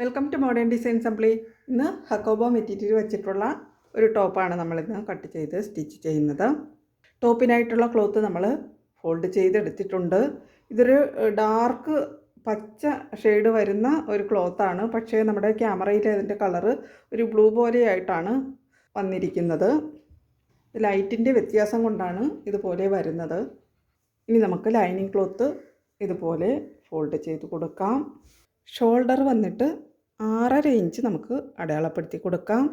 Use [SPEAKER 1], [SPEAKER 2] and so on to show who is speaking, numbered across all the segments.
[SPEAKER 1] Welcome to modern design assembly ഇന്ന് Hakoba material വെച്ചിട്ടുള്ള ഒരു ടോപ്പാണ് നമ്മളിന്ന് കട്ട് ചെയ്ത് സ്റ്റിച്ച് ചെയ്യുന്നത്. ടോപ്പിനായിട്ടുള്ള ക്ലോത്ത് നമ്മൾ ഫോൾഡ് ചെയ്തെടുത്തിട്ടുണ്ട്. ഇതൊരു ഡാർക്ക് പച്ച ഷെയ്ഡ് വരുന്ന ഒരു ക്ലോത്താണ് പക്ഷേ നമ്മുടെ ക്യാമറയിൽ അതിന്റെ കളറ് ഒരു ബ്ലൂ പോലെയായിട്ടാണ് വന്നിരിക്കുന്നത്. ലൈറ്റിന്റെ വ്യത്യാസം കൊണ്ടാണ് ഇതുപോലെ വരുന്നത്. ഇനി നമുക്ക് ലൈനിങ് ക്ലോത്ത് ഇതുപോലെ ഫോൾഡ് ചെയ്ത് കൊടുക്കാം. ഷോൾഡർ വന്നിട്ട് ആറര ഇഞ്ച് നമുക്ക് അടയാളപ്പെടുത്തി കൊടുക്കാം.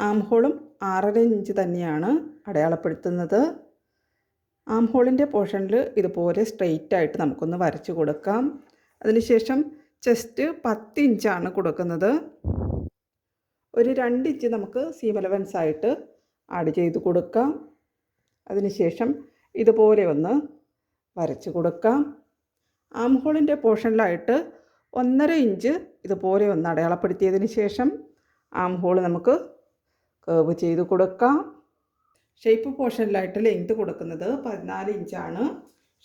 [SPEAKER 1] ആം ഹോളും ആറര ഇഞ്ച് തന്നെയാണ് അടയാളപ്പെടുത്തുന്നത്. ആം ഹോളിന്റെ പോർഷനിൽ ഇതുപോലെ സ്ട്രെയിറ്റ് ആയിട്ട് നമുക്കൊന്ന് വരച്ച് കൊടുക്കാം. അതിനുശേഷം ചെസ്റ്റ് പത്ത് ഇഞ്ചാണ് കൊടുക്കുന്നത്. ഒരു രണ്ട് ഇഞ്ച് നമുക്ക് സീം ആയിട്ട് ആഡ് ചെയ്ത് കൊടുക്കാം. അതിനുശേഷം ഇതുപോലെ ഒന്ന് വരച്ച് കൊടുക്കാം. ആം ഹോളിന്റെ പോർഷനിലായിട്ട് ഒന്നര ഇഞ്ച് ഇതുപോലെ ഒന്ന് അടയാളപ്പെടുത്തിയതിന് ശേഷം ആം ഹോൾ നമുക്ക് കേവ് ചെയ്ത് കൊടുക്കാം. ഷേപ്പ് പോർഷനിലായിട്ട് ലെങ്ത് കൊടുക്കുന്നത് പതിനാല് ഇഞ്ചാണ്.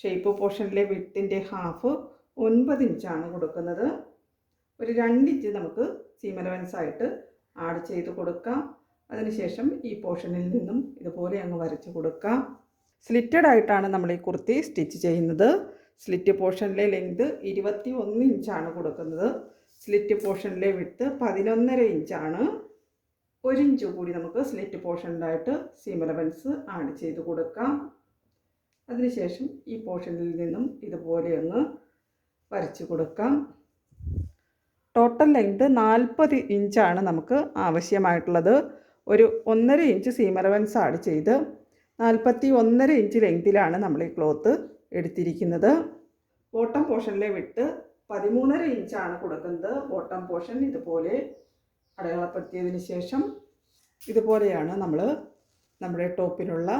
[SPEAKER 1] ഷേപ്പ് പോർഷനിലെ വിട്ടിന്റെ ഹാഫ് ഒൻപത് ഇഞ്ചാണ് കൊടുക്കുന്നത്. ഒരു രണ്ട് ഇഞ്ച് നമുക്ക് സീം ആയിട്ട് ആഡ് ചെയ്ത് കൊടുക്കാം. അതിനുശേഷം ഈ പോർഷനിൽ നിന്നും ഇതുപോലെ അങ്ങ് വരച്ച് കൊടുക്കാം. സ്ലിറ്റഡ് ആയിട്ടാണ് നമ്മൾ ഈ കുർത്തി സ്റ്റിച്ച് ചെയ്യുന്നത്. സ്ലിറ്റ് പോർഷനിലെ ലെങ്ത് ഇരുപത്തി ഒന്ന് ഇഞ്ചാണ് കൊടുക്കുന്നത്. സ്ലിറ്റ് പോർഷനിലെ വിട്ട് പതിനൊന്നര ഇഞ്ചാണ് ഒരു ഇഞ്ച് കൂടി നമുക്ക് സ്ലിറ്റ് പോർഷനിലായിട്ട് സീം ആഡ് ചെയ്ത് കൊടുക്കാം. അതിനുശേഷം ഈ പോർഷനിൽ നിന്നും ഇതുപോലെ ഒന്ന് വരച്ച് കൊടുക്കാം. ടോട്ടൽ ലെങ്ത് നാൽപ്പത് ഇഞ്ചാണ് നമുക്ക് ആവശ്യമായിട്ടുള്ളത്. ഒരു ഒന്നര ഇഞ്ച് സീം അലവൻസ് ആഡ് ചെയ്ത് നാൽപ്പത്തി ഒന്നര ഇഞ്ച് ലെങ്തിലാണ് നമ്മൾ ഈ ക്ലോത്ത് എടുത്തിരിക്കുന്നത്. ബോട്ടം പോർഷനിലെ വിട്ട് പതിമൂന്നര ഇഞ്ചാണ് കൊടുക്കുന്നത്. ബോട്ടം പോർഷൻ ഇതുപോലെ അടയാളപ്പെടുത്തിയതിന് ശേഷം ഇതുപോലെയാണ് നമ്മൾ നമ്മുടെ ടോപ്പിനുള്ള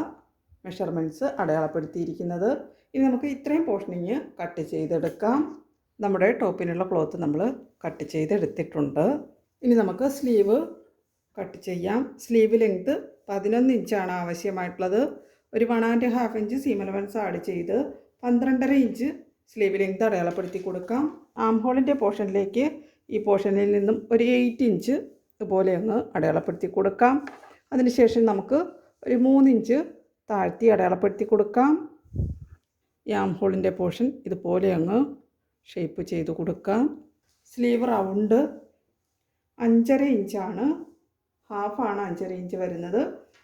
[SPEAKER 1] മെഷർമെന്റ്സ് അടയാളപ്പെടുത്തിയിരിക്കുന്നത്. ഇനി നമുക്ക് ഇത്രയും പോർഷനിങ് കട്ട് ചെയ്തെടുക്കാം. നമ്മുടെ ടോപ്പിനുള്ള ക്ലോത്ത് നമ്മൾ കട്ട് ചെയ്തെടുത്തിട്ടുണ്ട്. ഇനി നമുക്ക് സ്ലീവ് കട്ട് ചെയ്യാം. സ്ലീവ് ലെങ്ത്ത് പതിനൊന്ന് ഇഞ്ചാണ് ആവശ്യമായിട്ടുള്ളത്. ഒരു one and half inch seam allowance add ചെയ്ത് പന്ത്രണ്ടര ഇഞ്ച് സ്ലീവ് ലെങ്ത് അടയാളപ്പെടുത്തി കൊടുക്കാം. ആം ഹോളിന്റെ പോർഷനിലേക്ക് ഈ പോർഷനിൽ നിന്നും ഒരു എയ്റ്റ് ഇഞ്ച് ഇതുപോലെ ഒന്ന് അടയാളപ്പെടുത്തി കൊടുക്കാം. അതിനുശേഷം നമുക്ക് ഒരു മൂന്നിഞ്ച് താഴ്ത്തി അടയാളപ്പെടുത്തി കൊടുക്കാം. ഈ ആം ഹോളിന്റെ പോർഷൻ ഇതുപോലെ അങ്ങ് ഷേപ്പ് ചെയ്ത് കൊടുക്കാം. സ്ലീവ് റൗണ്ട് അഞ്ചര ഇഞ്ചാണ് ഹാഫാണ് അഞ്ചര ഇഞ്ച് വരുന്നത്.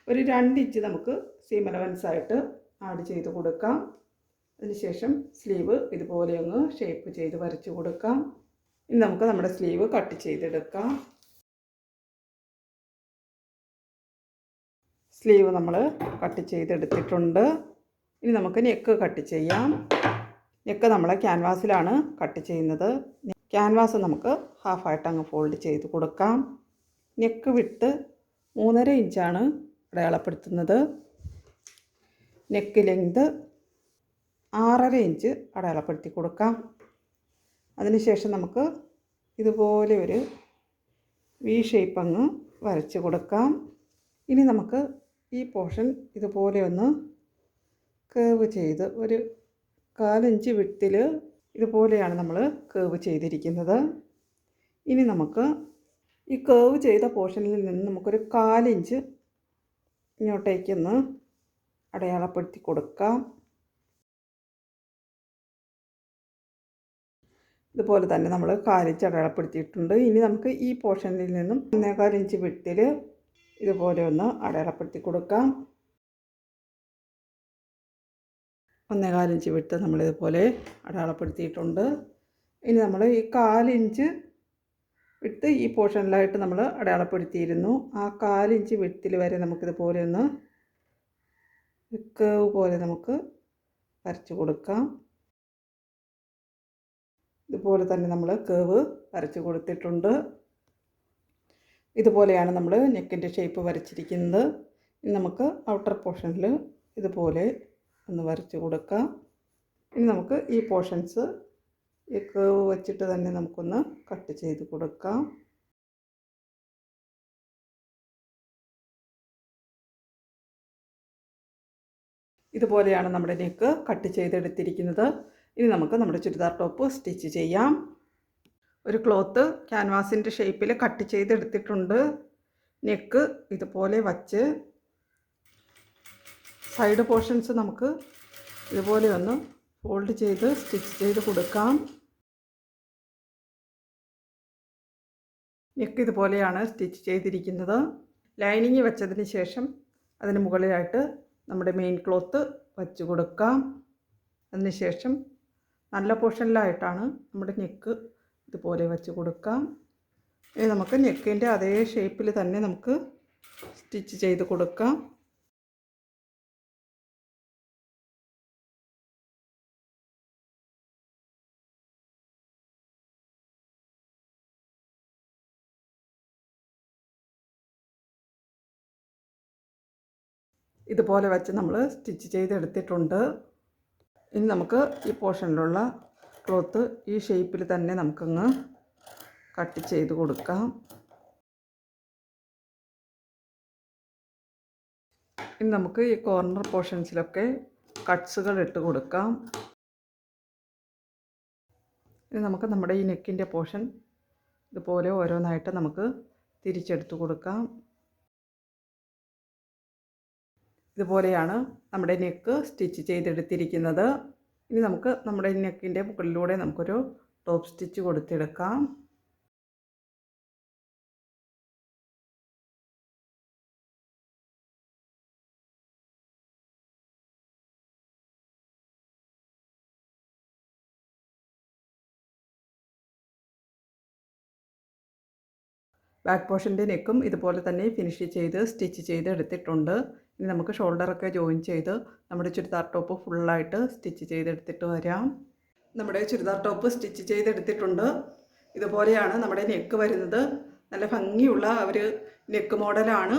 [SPEAKER 1] ഒരു രണ്ട് ഇഞ്ച് നമുക്ക് സീം ആയിട്ട് ആഡ് ചെയ്ത് കൊടുക്കാം. അതിനുശേഷം സ്ലീവ് ഇതുപോലെ ഒന്ന് ഷേപ്പ് ചെയ്ത് വരച്ച് കൊടുക്കാം. ഇനി നമുക്ക് നമ്മുടെ സ്ലീവ് കട്ട് ചെയ്തെടുക്കാം. സ്ലീവ് നമ്മൾ കട്ട് ചെയ്തെടുത്തിട്ടുണ്ട്. ഇനി നമുക്ക് നെക്ക് കട്ട് ചെയ്യാം. നെക്ക് നമ്മൾ ക്യാൻവാസിലാണ് കട്ട് ചെയ്യുന്നത്. ക്യാൻവാസ് നമുക്ക് ഹാഫായിട്ട് അങ്ങ് ഫോൾഡ് ചെയ്ത് കൊടുക്കാം. നെക്ക് വിട്ട് മൂന്നര ഇഞ്ചാണ് അടയാളപ്പെടുത്തുന്നത്. നെക്ക് ലെങ്ത് ആറര ഇഞ്ച് അടയാളപ്പെടുത്തി കൊടുക്കാം. അതിനുശേഷം നമുക്ക് ഇതുപോലെ ഒരു വി ഷേപ്പ് അങ്ങ് വരച്ച് കൊടുക്കാം. ഇനി നമുക്ക് ഈ പോർഷൻ ഇതുപോലെ ഒന്ന് കേവ് ചെയ്ത് ഒരു കാലഞ്ച് വിട്ടിൽ ഇതുപോലെയാണ് നമ്മൾ കേവ് ചെയ്തിരിക്കുന്നത്. ഇനി നമുക്ക് ഈ കേവ് ചെയ്ത പോർഷനിൽ നിന്ന് നമുക്കൊരു കാലിഞ്ച് ഇങ്ങോട്ടേക്കൊന്ന് അടയാളപ്പെടുത്തി കൊടുക്കാം. ഇതുപോലെ തന്നെ നമ്മൾ കാലിഞ്ച് അടയാളപ്പെടുത്തിയിട്ടുണ്ട്. ഇനി നമുക്ക് ഈ പോർഷനിൽ നിന്നും ഒന്നേകാൽ ഇഞ്ച് വിട്ടിൽ ഇതുപോലെ ഒന്ന് അടയാളപ്പെടുത്തി കൊടുക്കാം. ഒന്നേകാൽ ഇഞ്ച് വിട്ട് നമ്മളിതുപോലെ അടയാളപ്പെടുത്തിയിട്ടുണ്ട്. ഇനി നമ്മൾ ഈ കാലിഞ്ച് വിട്ട് ഈ പോർഷനിലായിട്ട് നമ്മൾ അടയാളപ്പെടുത്തിയിരുന്നു. ആ കാലിഞ്ച് വിട്ടിൽ വരെ നമുക്കിതുപോലെ ഒന്ന് വിക്കവ് പോലെ നമുക്ക് വരച്ചു കൊടുക്കാം. ഇതുപോലെ തന്നെ നമ്മൾ കേവ് വരച്ചു കൊടുത്തിട്ടുണ്ട്. ഇതുപോലെയാണ് നമ്മൾ നെക്കിന്റെ ഷേപ്പ് വരച്ചിരിക്കുന്നത്. ഇനി നമുക്ക് ഔട്ടർ പോർഷനിൽ ഇതുപോലെ ഒന്ന് വരച്ചു കൊടുക്കാം. ഇനി നമുക്ക് ഈ പോർഷൻസ് ഈ കേവ് വെച്ചിട്ട് തന്നെ നമുക്കൊന്ന് കട്ട് ചെയ്ത് കൊടുക്കാം. ഇതുപോലെയാണ് നമ്മുടെ നെക്ക് കട്ട് ചെയ്തെടുത്തിരിക്കുന്നത്. ഇനി നമുക്ക് നമ്മുടെ ചുരിദാർ ടോപ്പ് സ്റ്റിച്ച് ചെയ്യാം. ഒരു ക്ലോത്ത് ക്യാൻവാസിന്റെ ഷേപ്പിൽ കട്ട് ചെയ്തെടുത്തിട്ടുണ്ട്. നെക്ക് ഇതുപോലെ വച്ച് സൈഡ് പോർഷൻസ് നമുക്ക് ഇതുപോലെ ഒന്ന് ഫോൾഡ് ചെയ്ത് സ്റ്റിച്ച് ചെയ്ത് കൊടുക്കാം. നെക്ക് ഇതുപോലെയാണ് സ്റ്റിച്ച് ചെയ്തിരിക്കുന്നത്. ലൈനിങ് വെച്ചതിന് ശേഷം അതിന് മുകളിലായിട്ട് നമ്മുടെ മെയിൻ ക്ലോത്ത് വച്ച് കൊടുക്കാം. അതിനുശേഷം നല്ല പോർഷനിലായിട്ടാണ് നമ്മുടെ നെക്ക് ഇതുപോലെ വെച്ച് കൊടുക്കാം. ഇനി നമുക്ക് നെക്കിന്റെ അതേ ഷേപ്പിൽ തന്നെ നമുക്ക് സ്റ്റിച്ച് ചെയ്ത് കൊടുക്കാം. ഇതുപോലെ വെച്ച് നമ്മൾ സ്റ്റിച്ച് ചെയ്തെടുത്തിട്ടുണ്ട്. ഇനി നമുക്ക് ഈ പോർഷനിലുള്ള ക്ലോത്ത് ഈ ഷേപ്പിൽ തന്നെ നമുക്കങ്ങ് കട്ട് ചെയ്ത് കൊടുക്കാം. ഇനി നമുക്ക് ഈ കോർണർ പോർഷൻസിലൊക്കെ കട്ട്സുകൾ ഇട്ട് കൊടുക്കാം. ഇനി നമുക്ക് നമ്മുടെ ഈ നെക്കിന്റെ പോർഷൻ ഇതുപോലെ ഓരോന്നായിട്ട് നമുക്ക് തിരിച്ചെടുത്ത് കൊടുക്കാം. ഇതുപോലെയാണ് നമ്മുടെ നെക്ക് സ്റ്റിച്ച് ചെയ്തെടുത്തിരിക്കുന്നത്. ഇനി നമുക്ക് നമ്മുടെ നെക്കിന്റെ മുകളിലൂടെ നമുക്കൊരു ടോപ്പ് സ്റ്റിച്ച് കൊടുത്തെടുക്കാം. ബാക്ക് പോർഷന്റെ നെക്കും ഇതുപോലെ തന്നെ ഫിനിഷ് ചെയ്ത് സ്റ്റിച്ച് ചെയ്ത് എടുത്തിട്ടുണ്ട് ഇനി നമുക്ക് ഷോൾഡറൊക്കെ ജോയിൻ ചെയ്ത് നമ്മുടെ ചുരിദാർ ടോപ്പ് ഫുള്ളായിട്ട് സ്റ്റിച്ച് ചെയ്തെടുത്തിട്ട് വരാം. നമ്മുടെ ചുരിദാർ ടോപ്പ് സ്റ്റിച്ച് ചെയ്തെടുത്തിട്ടുണ്ട്. ഇതുപോലെയാണ് നമ്മുടെ നെക്ക് വരുന്നത്. നല്ല ഭംഗിയുള്ള ഒരു നെക്ക് മോഡലാണ്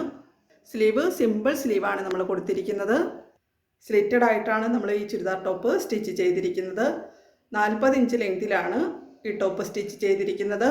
[SPEAKER 1] സ്ലീവ് സിമ്പിൾ സ്ലീവാണ് നമ്മൾ കൊടുത്തിരിക്കുന്നത്. സ്ലിറ്റഡ് ആയിട്ടാണ് നമ്മൾ ഈ ചുരിദാർ ടോപ്പ് സ്റ്റിച്ച് ചെയ്തിരിക്കുന്നത്. നാൽപ്പത് ഇഞ്ച് ലെങ്തിലാണ് ഈ ടോപ്പ് സ്റ്റിച്ച് ചെയ്തിരിക്കുന്നത്.